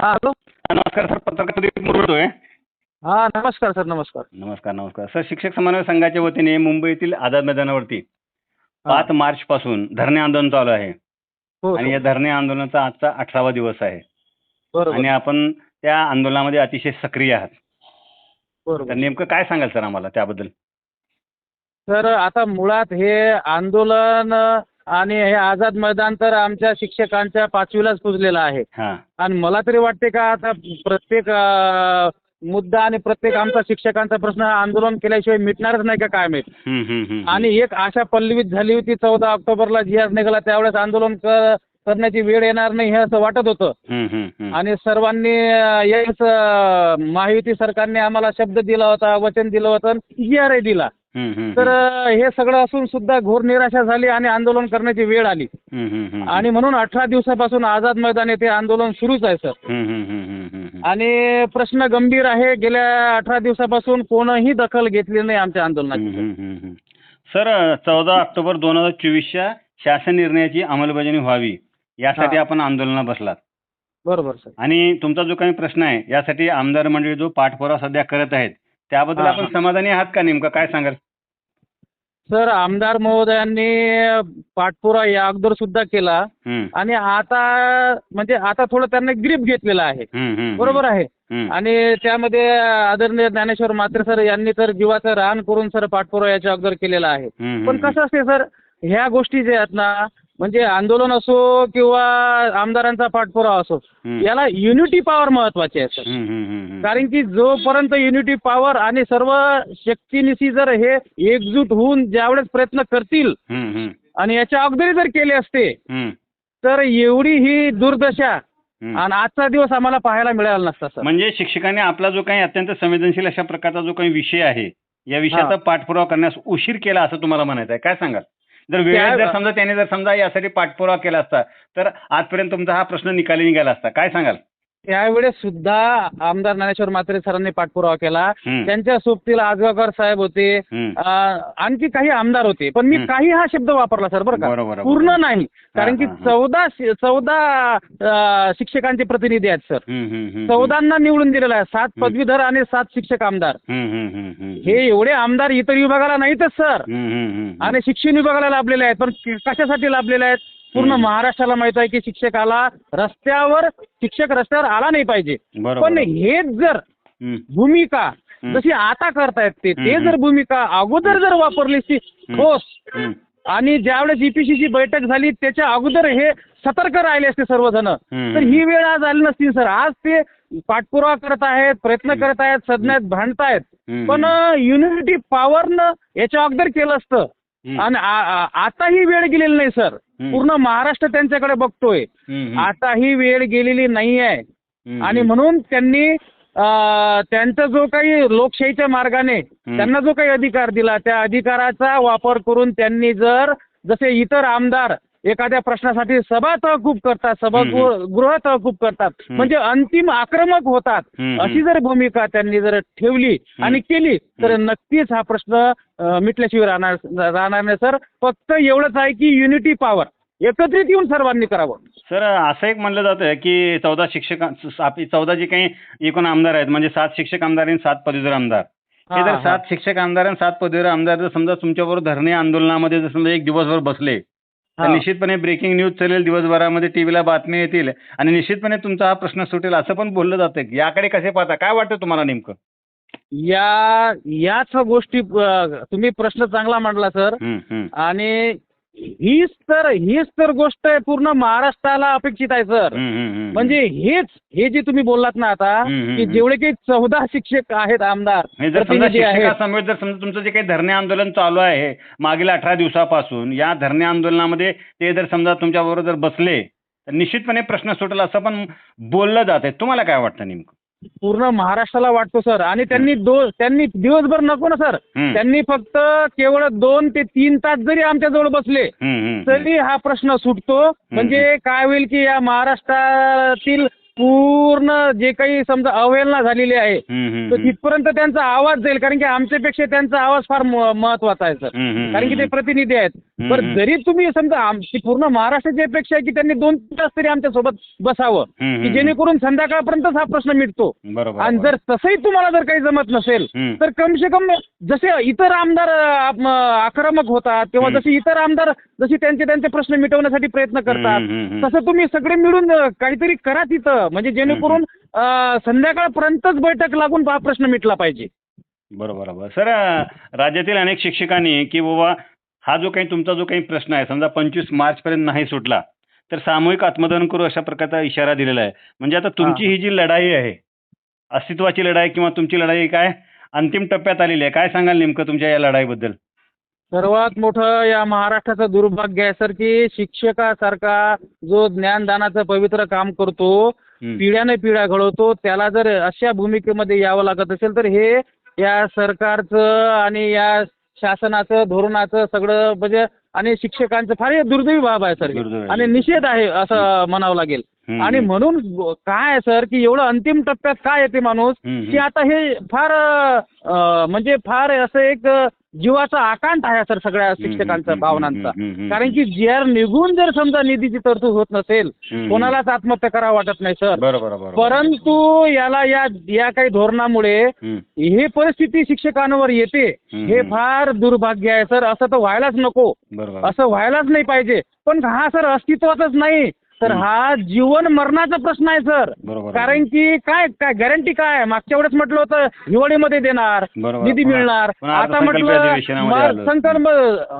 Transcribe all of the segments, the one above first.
हा हॅलो. नमस्कार सर पत्रकार प्रदीप हा नमस्कार सर नमस्कार. नमस्कार नमस्कार. सर शिक्षक समन्वय संघाच्या वतीने मुंबईतील आझाद मैदानावरती पाच मार्च पासून धरणे आंदोलन चालू आहे. हो आणि या धरणे आंदोलनाचा आजचा अठरावा दिवस आहे. बरोबर. आणि आपण त्या आंदोलनामध्ये अतिशय सक्रिय आहात. तर बरोबर नेमकं काय सांगाल सर आम्हाला त्याबद्दल? तर आता मुळात हे आंदोलन आणि हे आझाद मैदान तर आमच्या शिक्षकांच्या पाचवीलाच पुजलेलं आहे. हां. आणि मला तरी वाटते का आता प्रत्येक अं, मुद्दा आणि प्रत्येक आमचा शिक्षकांचा प्रश्न हा आंदोलन केल्याशिवाय मिटणारच नाही का काय माहीत हम्म, हम्म, हम्म. आणि एक आशा पल्लवित झाली होती चौदा ऑक्टोबरला जी आज निघाला त्यावेळेस आंदोलन क- करण्याची वेळ येणार नाही हे असं वाटत होतं. हम्म, हम्म, हम्म. आणि सर्वांनी अं, याच अं, महायुती सरकारने आम्हाला शब्द दिला होता वचन दिलं होतं आर दिला. तर हे सगळं असून सुद्धा घोर निराशा झाली आणि आंदोलन करण्याची वेळ आली. आणि म्हणून अठरा दिवसापासून आझाद मैदान येथे आंदोलन सुरूच आहे सर. आणि प्रश्न गंभीर आहे गेल्या अठरा दिवसापासून कोणही दखल घेतली नाही आमच्या आंदोलनाची. सर चौदा ऑक्टोबर दोन हजार चोवीसच्या शासन निर्णयाची अंमलबजावणी व्हावी यासाठी. आपण आंदोलनात बसलात बरोबर सर आणि तुमचा जो काही प्रश्न आहे यासाठी आमदार मंडळी जो पाठपुरावा सध्या करत आहेत त्याबद्दल आपण. समाधानी आहात का नेमकं? काय सांगाल? सर आमदार महोदयांनी पाठपुरा या अगोदर सुद्धा केला. आणि आता म्हणजे आता थोडं त्यांनी ग्रीप घेतलेला आहे. बरोबर आहे. आणि त्यामध्ये आदरणीय ज्ञानेश्वर म्हात्रे सर यांनी तर जीवाचं रान करून सर पाठपुरावा याच्या अगोदर केलेला आहे. पण कसं असते सर ह्या गोष्टी जे आहेत ना म्हणजे आंदोलन असो किंवा आमदारांचा पाठपुरावा असो याला युनिटी पॉवर महत्वाची आहे सर. कारण की जोपर्यंत युनिटी पॉवर आणि सर्व शक्तीनिशी जर हे एकजूट होऊन ज्यावेळेस प्रयत्न करतील आणि याच्या अगोदरी जर केले असते तर एवढी ही दुर्दशा. आणि आजचा दिवस आम्हाला पाहायला मिळाला नसता सर. म्हणजे शिक्षकांनी आपला जो काही अत्यंत संवेदनशील अशा प्रकारचा जो काही विषय आहे या विषयाचा. पाठपुरावा करण्यास उशीर केला असं तुम्हाला म्हणायचं आहे. काय सांगाल? जर वेळेत जर समजा त्याने जर समजा यासाठी पाठपुरावा केला असता तर आजपर्यंत तुमचा हा प्रश्न निकाली निघाला असता. काय सांगाल? त्यावेळेस सुद्धा आमदार ज्ञानेश्वर म्हात्रे सरांनी पाठपुरावा केला हम्म. त्यांच्या सोबतीला आजगावकर साहेब होते हम्म. अं, आणखी काही आमदार होते पण मी. काही हा शब्द वापरला सर बरं का बरोबर. पूर्ण नाही कारण की हा, हा. चौदा शि- चौदा अं, शिक्षकांचे प्रतिनिधी आहेत सर हम्म, हम्म, हम्म, चौदांना निवडून दिलेला आहे सात. पदवीधर आणि सात शिक्षक आमदार हम्म, हम्म, हम्म, हम्म. हे एवढे आमदार इतर विभागाला नाहीतच सर हम्म, हम्म, हम्म. आणि शिक्षण विभागाला लाभलेले आहेत पण कशासाठी लाभलेले आहेत पूर्ण. महाराष्ट्राला माहीत आहे की शिक्षकाला रस्त्यावर शिक्षक रस्त्यावर आला नाही पाहिजे बरोबर पण हेच जर हम्म, भूमिका. जशी आता करतायत ते ते हम्म. जर भूमिका अगोदर जर वापरली ती ठोस हम्म. आणि ज्यावेळेस ईपीसीची बैठक झाली त्याच्या अगोदर हे सतर्क राहिले असते सर्वजण हम्म. तर ही वेळ आज आली नसती सर आज ते पाठपुरावा करत आहेत प्रयत्न करत आहेत सदनात भांडतायत हम्म. पण युनिटी पॉवरनं याच्या अगोदर केलं असतं. आणि आ- आ- आता ही वेळ गेलेली नाही सर. पूर्ण महाराष्ट्र त्यांच्याकडे बघतोय. आता ही वेळ गेलेली नाही आहे आणि. म्हणून त्यांनी त्यांचा जो काही लोकशाहीच्या मार्गाने त्यांना जो काही अधिकार दिला त्या अधिकाराचा वापर करून त्यांनी जर जसे इतर आमदार एखाद्या प्रश्नासाठी सभा तहकूब करतात सभागृह गृह तहकूब करतात. म्हणजे अंतिम आक्रमक होतात. अशी. जर भूमिका त्यांनी जर ठेवली आणि केली तर नक्कीच हा प्रश्न मिटल्याशिवाय राहणार राहणार नाही सर. फक्त एवढंच आहे की युनिटी पॉवर एकत्रित येऊन सर्वांनी करावं. सर असं एक म्हणलं जातं की चौदा शिक्षक चौदा जे काही एकूण आमदार आहेत म्हणजे सात शिक्षक आमदार आणि सात पदवीधर आमदार. हे जर. सात शिक्षक आमदार आणि सात पदवीधर आमदार जर समजा तुमच्याबरोबर धरणे आंदोलनामध्ये जर समजा एक दिवसभर बसले तर हा. निश्चितपणे ब्रेकिंग न्यूज चालेल दिवसभरामध्ये टीव्हीला बातम्या येतील. आणि निश्चितपणे तुमचा हा प्रश्न सुटेल असं पण बोललं जातं. याकडे कसे पाहता? काय वाटतं तुम्हाला नेमकं? या याच गोष्टी अं, तुम्ही प्रश्न चांगला मांडला सर. आणि हीच तर हीच तर गोष्ट आहे पूर्ण महाराष्ट्राला अपेक्षित आहे सर. म्हणजे हेच हे जे तुम्ही बोललात ना आता की. जेवढे काही चौदा शिक्षक आहेत आमदार जर समजा तुमचं जे काही धरणे आंदोलन चालू आहे मागील अठरा दिवसापासून या धरणे आंदोलनामध्ये ते जर समजा तुमच्याबरोबर जर बसले तर निश्चितपणे प्रश्न सुटेल असं पण बोललं जात आहे तुम्हाला काय वाटतं नेमकं पूर्ण महाराष्ट्राला वाटतो सर. आणि त्यांनी दो त्यांनी दिवसभर नको ना सर. हम्म. त्यांनी फक्त केवळ दोन ते तीन तास जरी आमच्याजवळ बसले हम्म, हम्म, हम्म. तरी हा प्रश्न सुटतो. म्हणजे काय होईल की या महाराष्ट्रातील पूर्ण जे काही समजा अवहेलना झालेली आहे तर. तिथपर्यंत त्यांचा आवाज जाईल कारण की आमच्यापेक्षा त्यांचा आवाज फार महत्त्वाचा आहे सर कारण की ते. प्रतिनिधी आहेत पण. जरी तुम्ही समजा आमची पूर्ण महाराष्ट्राची अपेक्षा आहे की त्यांनी दोन तास तरी आमच्यासोबत बसावं की. जेणेकरून संध्याकाळपर्यंत हा प्रश्न मिटतो आणि. जर तसंही तुम्हाला जर काही जमत नसेल. तर कम से कम जसे इतर आमदार आक्रमक होतात किंवा. जसे इतर आमदार जसे त्यांचे त्यांचे प्रश्न मिटवण्यासाठी प्रयत्न करतात. तसं तुम्ही सगळे मिळून काहीतरी करा तिथं म्हणजे जेणेकरून संध्याकाळपर्यंतच बैठक लागून हा प्रश्न मिटला पाहिजे. बरोबर बरोबर. सर राज्यातील अनेक शिक्षकांनी की बाबा हा जो काही तुमचा जो काही प्रश्न आहे समजा पंचवीस मार्चपर्यंत नाही सुटला तर सामूहिक आत्मदहन करू अशा प्रकारचा इशारा दिलेला आहे. म्हणजे आता तुमची ही जी लढाई आहे अस्तित्वाची लढाई किंवा तुमची लढाई काय अंतिम टप्प्यात आलेली आहे. काय सांगाल नेमकं तुमच्या या लढाईबद्दल? सर्वात मोठं या महाराष्ट्राचं दुर्भाग्य आहे सर की शिक्षकासारखा जो ज्ञानदानाचं पवित्र काम करतो. पिढ्याने पिढ्या घडवतो त्याला जर अशा भूमिकेमध्ये यावं लागत असेल तर हे या सरकारचं आणि या शासनाचं धोरणाचं सगळं म्हणजे आणि शिक्षकांचं फार दुर्दैवी बाब आहे सर. आणि निषेध आहे असं म्हणावं लागेल. आणि म्हणून काय आहे सर की एवढं अंतिम टप्प्यात काय येते माणूस. की आता हे फार म्हणजे फार असं एक जीवाचा आकांत आहे सर सगळ्या शिक्षकांचा भावनांचा. कारण की जर निघून जर समजा निधीची तरतूद होत नसेल. कोणालाच आत्महत्या करावं वाटत नाही सर बरोबर बरोबर परंतु याला या या काही धोरणामुळे. ही परिस्थिती शिक्षकांवर येते. हे फार दुर्भाग्य आहे सर असं तर व्हायलाच नको असं व्हायलाच नाही पाहिजे पण हा सर अस्तित्वातच नाही तर. हा जीवन मरणाचा प्रश्न आहे सर कारण की काय काय गॅरंटी काय? मागच्या वेळेस म्हटलं होतं हिवाळीमध्ये देणार. निधी मिळणार आता म्हटलं. संकल्प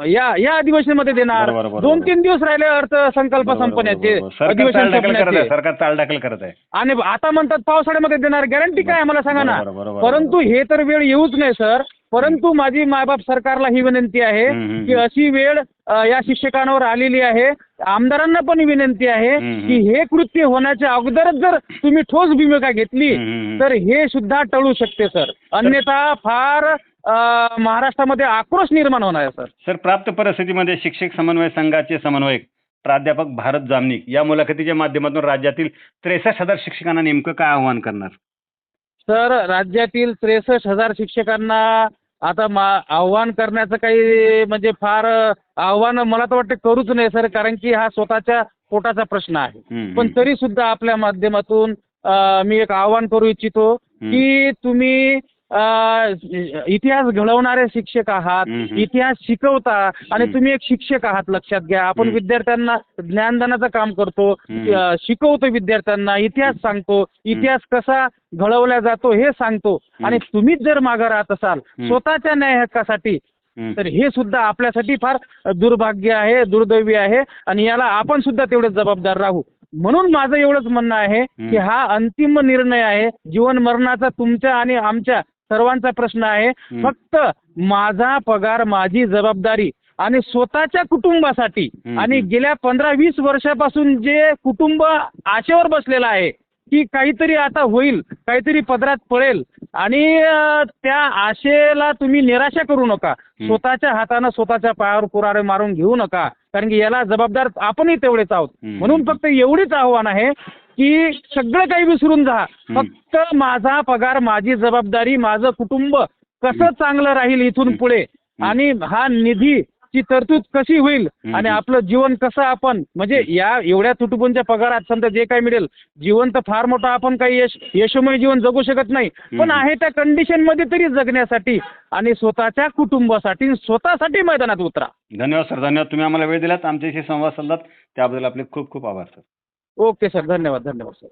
या या अधिवेशनामध्ये देणार. दोन तीन दिवस राहिले अर्थसंकल्प संपण्याचे बरोबर. सरकार अधिवेशन चालढकल करत आहे आणि आता म्हणतात पावसाळ्यामध्ये देणार गॅरंटी काय आहे मला सांगा ना परंतु हे तर वेळ येऊच नाही सर परंतु माझी मायबाप सरकारला ही विनंती आहे की अशी वेळ या शिक्षकांवर आलेली आहे. आमदारांना पण विनंती आहे. की हे कृत्य होण्याच्या अगोदरच जर तुम्ही ठोस भूमिका घेतली. तर हे सुद्धा टळू शकते सर. अन्यथा फार महाराष्ट्रामध्ये आक्रोश निर्माण होणार आहे सर. सर प्राप्त परिस्थितीमध्ये शिक्षक समन्वय संघाचे समन्वयक प्राध्यापक भारत जामनिक या मुलाखतीच्या माध्यमातून राज्यातील त्रेसष्ट हजार शिक्षकांना नेमकं काय आव्हान करणार? सर राज्यातील त्रेसष्ट हजार शिक्षकांना आता मा आव्हान करण्याचं काही म्हणजे फार आव्हान मला तर वाटतं करूच नाही सर कारण की हा स्वतःच्या पोटाचा प्रश्न आहे पण. तरी सुद्धा आपल्या माध्यमातून मी एक आव्हान करू इच्छितो की तुम्ही इतिहास घडवणारे शिक्षक आहात. इतिहास शिकवता आणि. तुम्ही एक शिक्षक आहात लक्षात घ्या आपण. विद्यार्थ्यांना ज्ञानदानाचं काम करतो शिकवतो विद्यार्थ्यांना इतिहास सांगतो इतिहास कसा घडवला जातो हे सांगतो आणि तुम्हीच जर मागं राहत असाल. स्वतःच्या न्याय हक्कासाठी. तर हे सुद्धा आपल्यासाठी फार दुर्भाग्य आहे दुर्दैवी आहे आणि याला आपण सुद्धा तेवढे जबाबदार राहू म्हणून माझं एवढंच म्हणणं आहे की हा अंतिम निर्णय आहे जीवन मरणाचा तुमच्या आणि आमच्या सर्वांचा प्रश्न आहे. फक्त माझा पगार माझी जबाबदारी आणि स्वतःच्या कुटुंबासाठी. आणि गेल्या पंधरा वीस वर्षापासून जे कुटुंब आशेवर बसलेलं आहे की काहीतरी आता होईल काहीतरी पदरात पडेल आणि त्या आशेला तुम्ही निराशा करू नका स्वतःच्या हातानं स्वतःच्या पायावर कुरारे मारून घेऊ नका कारण की याला जबाबदार आपणही तेवढेच आहोत. म्हणून फक्त एवढीच आव्हान आहे की सगळं काही विसरून जा. फक्त माझा पगार माझी जबाबदारी माझं कुटुंब कसं चांगलं राहील इथून पुढे? आणि हा निधी ची तरतूद कशी होईल. आणि आपलं जीवन कसं आपण? म्हणजे या एवढ्या तुटपुंच्या पगारात समजा जे काही मिळेल जीवन तर फार मोठं आपण काही यश यशोमय जीवन जगू शकत नाही. पण. आहे त्या कंडिशनमध्ये तरी जगण्यासाठी आणि स्वतःच्या कुटुंबासाठी स्वतःसाठी मैदानात उतरा. धन्यवाद सर. धन्यवाद. तुम्ही आम्हाला वेळ दिलात. आमच्याशी संवाद साधलात. त्याबद्दल आपले खूप खूप आभार सर. ओके सर धन्यवाद धन्यवाद सर.